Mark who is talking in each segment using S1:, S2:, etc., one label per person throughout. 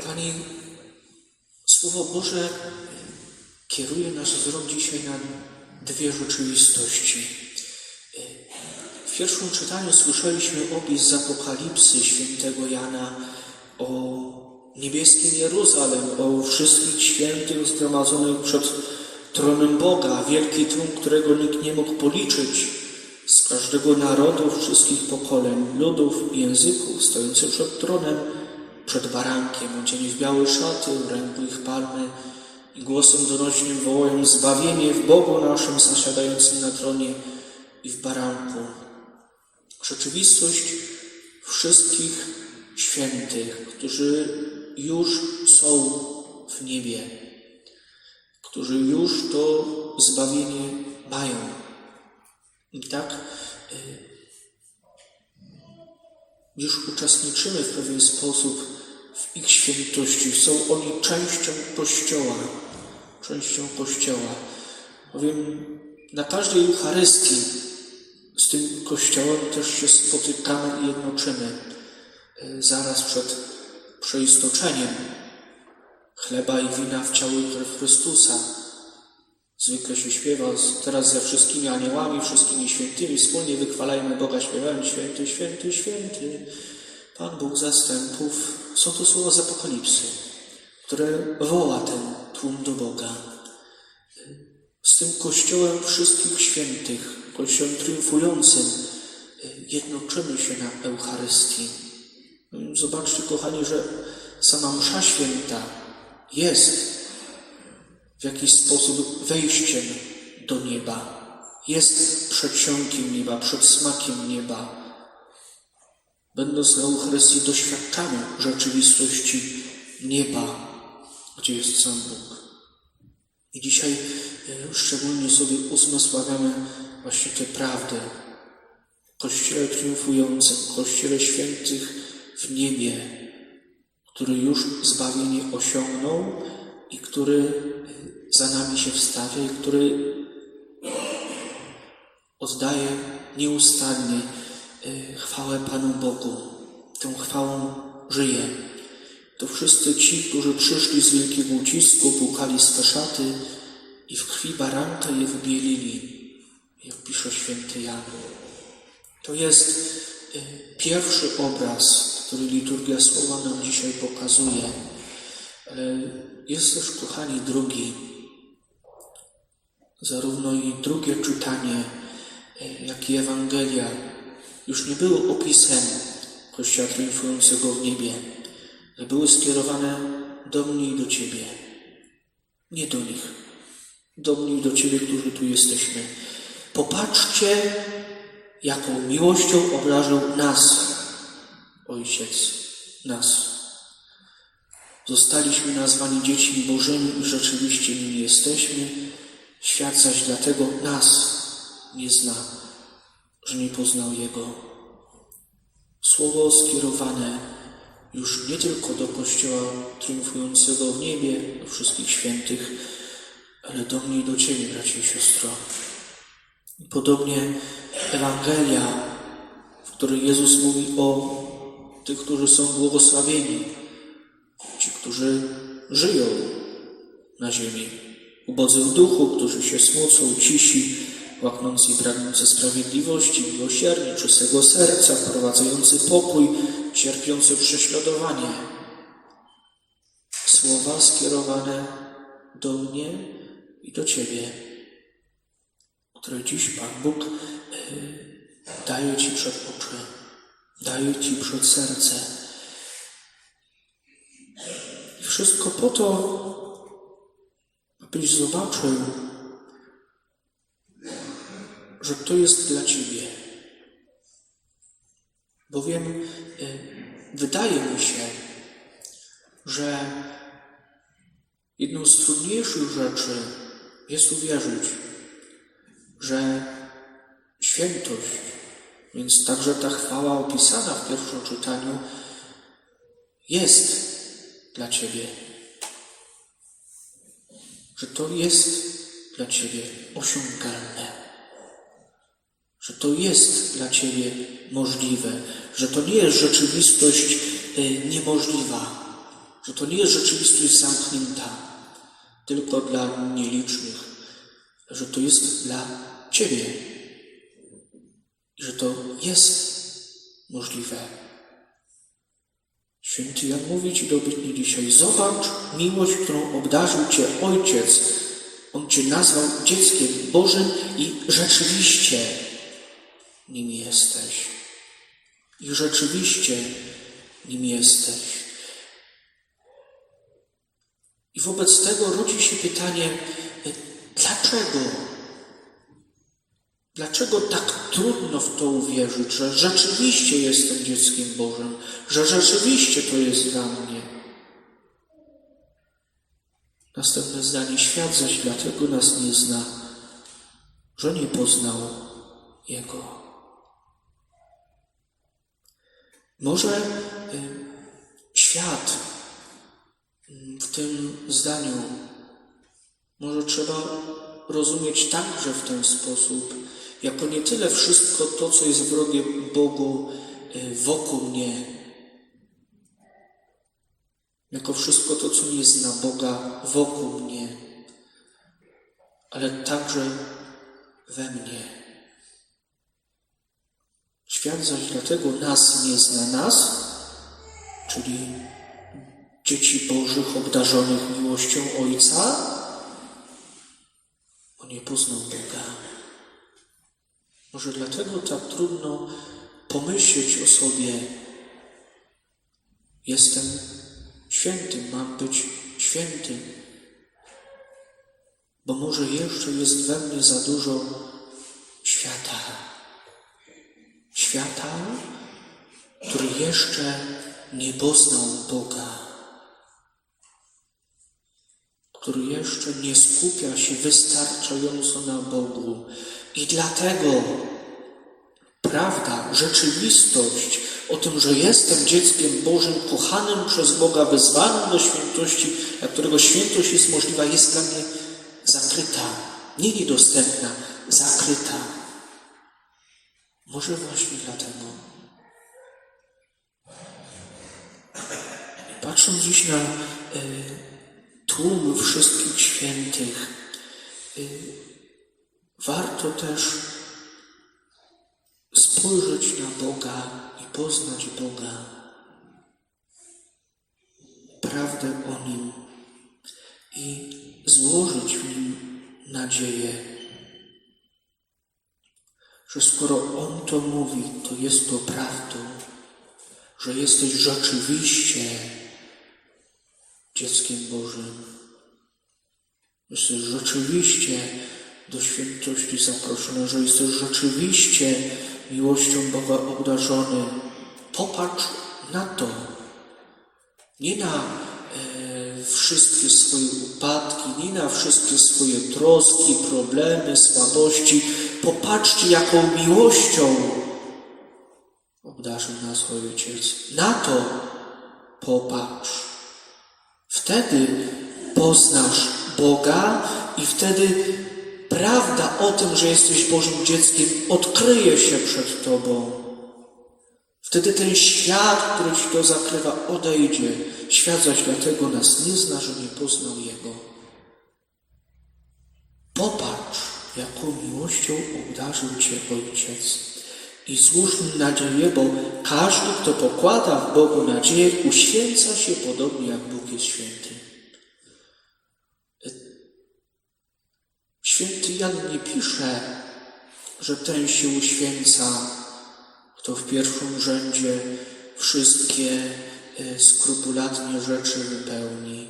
S1: Kochani, Słowo Boże kieruje nasz wzrok dzisiaj na dwie rzeczywistości. W pierwszym czytaniu słyszeliśmy opis z Apokalipsy świętego Jana o niebieskim Jeruzalem, o wszystkich świętych zgromadzonych przed tronem Boga, wielki tłum, którego nikt nie mógł policzyć, z każdego narodu, wszystkich pokoleń, ludów i języków, stojący przed tronem, przed barankiem, odzieni w białe szaty, w ręku ich palmy i głosem donośnym wołają zbawienie w Bogu naszym zasiadającym na tronie i w baranku. Rzeczywistość wszystkich świętych, którzy już są w niebie, którzy już to zbawienie mają. I tak już uczestniczymy w pewien sposób w ich świętości. Są oni częścią Kościoła. Częścią Kościoła. Bowiem na każdej Eucharystii z tym Kościołem też się spotykamy i jednoczymy. Y, Zaraz przed przeistoczeniem chleba i wina w ciało i krew Chrystusa. Zwykle się śpiewa teraz ze wszystkimi aniołami, wszystkimi świętymi. Wspólnie wychwalajmy Boga, śpiewając święty, święty, święty. Pan Bóg zastępów. Są to słowa z Apokalipsy, które woła ten tłum do Boga. Z tym Kościołem wszystkich świętych, Kościołem triumfującym, jednoczymy się na Eucharystii. Zobaczcie, kochani, że sama msza święta jest w jakiś sposób wejściem do nieba. Jest przedsionkiem nieba, przedsmakiem nieba. Będąc na Eucharystii doświadczamy rzeczywistości nieba, gdzie jest sam Bóg. I dzisiaj e, szczególnie sobie uzmysławiamy właśnie tę prawdę. Kościele triumfującym, Kościele świętych w niebie, który już zbawienie osiągnął i który e, za nami się wstawia i który oddaje nieustannie e, chwałę Panu Bogu. Tą chwałą żyje. To wszyscy ci, którzy przyszli z wielkiego ucisku, płukali swe szaty i w krwi baranka je wybielili, jak pisze święty Jan. To jest e, pierwszy obraz, który liturgia słowa nam dzisiaj pokazuje. Jest też, kochani, drugi. Zarówno i drugie czytanie, jak i Ewangelia już nie były opisem Kościoła triumfującego w niebie, ale były skierowane do mnie i do Ciebie. Nie do nich. Do mnie i do Ciebie, którzy tu jesteśmy. Popatrzcie, jaką miłością obdarzył nas Ojciec. Nas. Zostaliśmy nazwani dziećmi Bożymi i rzeczywiście nimi jesteśmy. Świat zaś dlatego nas nie zna, że nie poznał Jego. Słowo skierowane już nie tylko do Kościoła triumfującego w niebie, do wszystkich świętych, ale do mnie i do Ciebie, bracie i siostro. Podobnie Ewangelia, w której Jezus mówi o tych, którzy są błogosławieni, którzy żyją na ziemi, ubodzy w duchu, którzy się smucą, cisi, łaknący i pragnący sprawiedliwości, miłosierni, czystego serca, wprowadzający pokój, cierpiący prześladowanie. Słowa skierowane do mnie i do Ciebie, które dziś Pan Bóg y, daje Ci przed oczy, daje Ci przed serce. Wszystko po to, abyś zobaczył, że to jest dla Ciebie. Bowiem y, wydaje mi się, że jedną z trudniejszych rzeczy jest uwierzyć, że świętość, więc także ta chwała opisana w pierwszym czytaniu, jest dla Ciebie. Że to jest dla Ciebie osiągalne. Że to jest dla Ciebie możliwe, że to nie jest rzeczywistość y, niemożliwa, że to nie jest rzeczywistość zamknięta. Tylko dla nielicznych, że to jest dla Ciebie. Że to jest możliwe. Święty Jan mówi Ci dobitnie dzisiaj, zobacz miłość, którą obdarzył Cię Ojciec. On Cię nazwał dzieckiem Bożym i rzeczywiście nim jesteś. I rzeczywiście nim jesteś. I wobec tego rodzi się pytanie, y, dlaczego? Dlaczego tak trudno w to uwierzyć, że rzeczywiście jestem dzieckiem Bożym, że rzeczywiście to jest dla mnie? Następne zdanie. Świat zaś dlatego nas nie zna, że nie poznał Jego. Może y, świat y, w tym zdaniu może trzeba rozumieć także w ten sposób, jako nie tyle wszystko to, co jest wrogie Bogu y, wokół mnie, jako wszystko to, co nie zna Boga wokół mnie, ale także we mnie. Świat zaś dlatego nas nie zna nas, czyli dzieci Bożych obdarzonych miłością Ojca, bo nie poznał Boga. Może dlatego tak trudno pomyśleć o sobie, jestem świętym, mam być świętym, bo może jeszcze jest we mnie za dużo świata. Świata, który jeszcze nie poznał Boga, który jeszcze nie skupia się wystarczająco na Bogu. I dlatego prawda, rzeczywistość o tym, że jestem dzieckiem Bożym, kochanym przez Boga, wezwanym do świętości, dla którego świętość jest możliwa, jest dla mnie zakryta, nie niedostępna, zakryta. Może właśnie dlatego. Patrząc dziś na y, tłum wszystkich świętych, y, warto też spojrzeć na Boga i poznać Boga, prawdę o Nim i złożyć w Nim nadzieję, że skoro On to mówi, to jest to prawdą, że jesteś rzeczywiście dzieckiem Bożym. Jesteś rzeczywiście do świętości zaproszony, że jesteś rzeczywiście miłością Boga obdarzony. Popatrz na to. Nie na e, wszystkie swoje upadki, nie na wszystkie swoje troski, problemy, słabości. Popatrzcie, jaką miłością obdarzył nas Ojciec. Na to popatrz. Wtedy poznasz Boga i wtedy prawda o tym, że jesteś Bożym dzieckiem, odkryje się przed Tobą. Wtedy ten świat, który Ci to zakrywa, odejdzie. Świat zaś dlatego nas nie zna, że nie poznał Jego. Popatrz, jaką miłością obdarzył Cię Ojciec. I złóż mi nadzieję, bo każdy, kto pokłada w Bogu nadzieję, uświęca się podobnie, jak Bóg jest święty. Święty Jan nie pisze, że ten się uświęca, kto w pierwszym rzędzie wszystkie e, skrupulatnie rzeczy wypełni,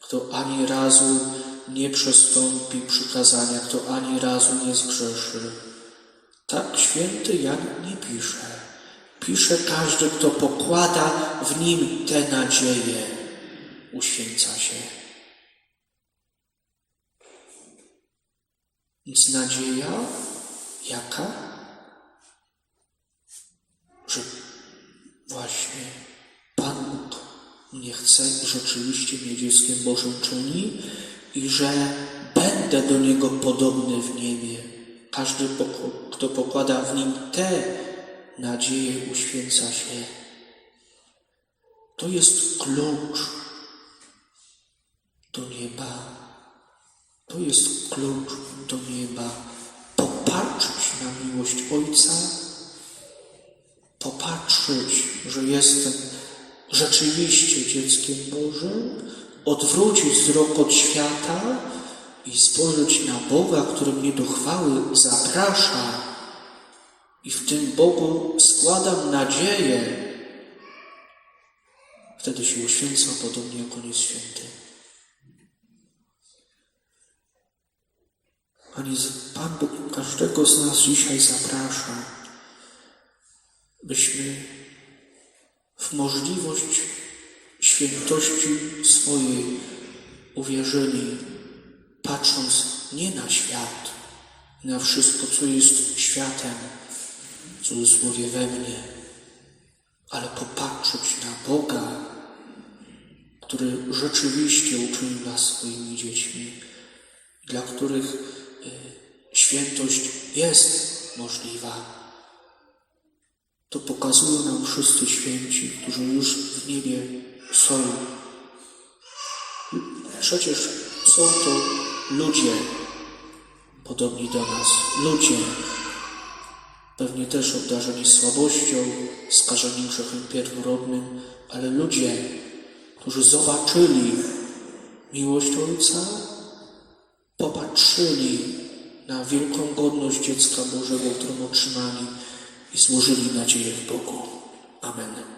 S1: kto ani razu nie przestąpi przykazania, kto ani razu nie zgrzeszy. Tak święty Jan nie pisze. Pisze każdy, kto pokłada w nim tę nadzieję, uświęca się. Więc nadzieja jaka? Że właśnie Pan Bóg mnie chce i rzeczywiście mnie dzieckiem Bożym czyni i że będę do Niego podobny w niebie. Każdy, kto pokłada w Nim tę nadzieję, uświęca się. To jest klucz jest klucz do nieba. Popatrzeć na miłość Ojca, popatrzeć, że jestem rzeczywiście dzieckiem Bożym, odwrócić wzrok od świata i spojrzeć na Boga, który mnie do chwały zaprasza. I w tym Bogu składam nadzieję. Wtedy się uświęcam podobnie jak On jest święty. Panie, Pan Bóg każdego z nas dzisiaj zaprasza, byśmy w możliwość świętości swojej uwierzyli, patrząc nie na świat, na wszystko, co jest światem, cudzysłowie we mnie, ale popatrzeć na Boga, który rzeczywiście uczynił nas swoimi dziećmi, dla których świętość jest możliwa. To pokazują nam wszyscy święci, którzy już w niebie są. Przecież są to ludzie podobni do nas, ludzie pewnie też obdarzeni słabością, skażeni grzechem pierworodnym, ale ludzie, którzy zobaczyli miłość Ojca, popatrzyli na wielką godność dziecka Bożego, którą otrzymali i złożyli nadzieję w Bogu. Amen.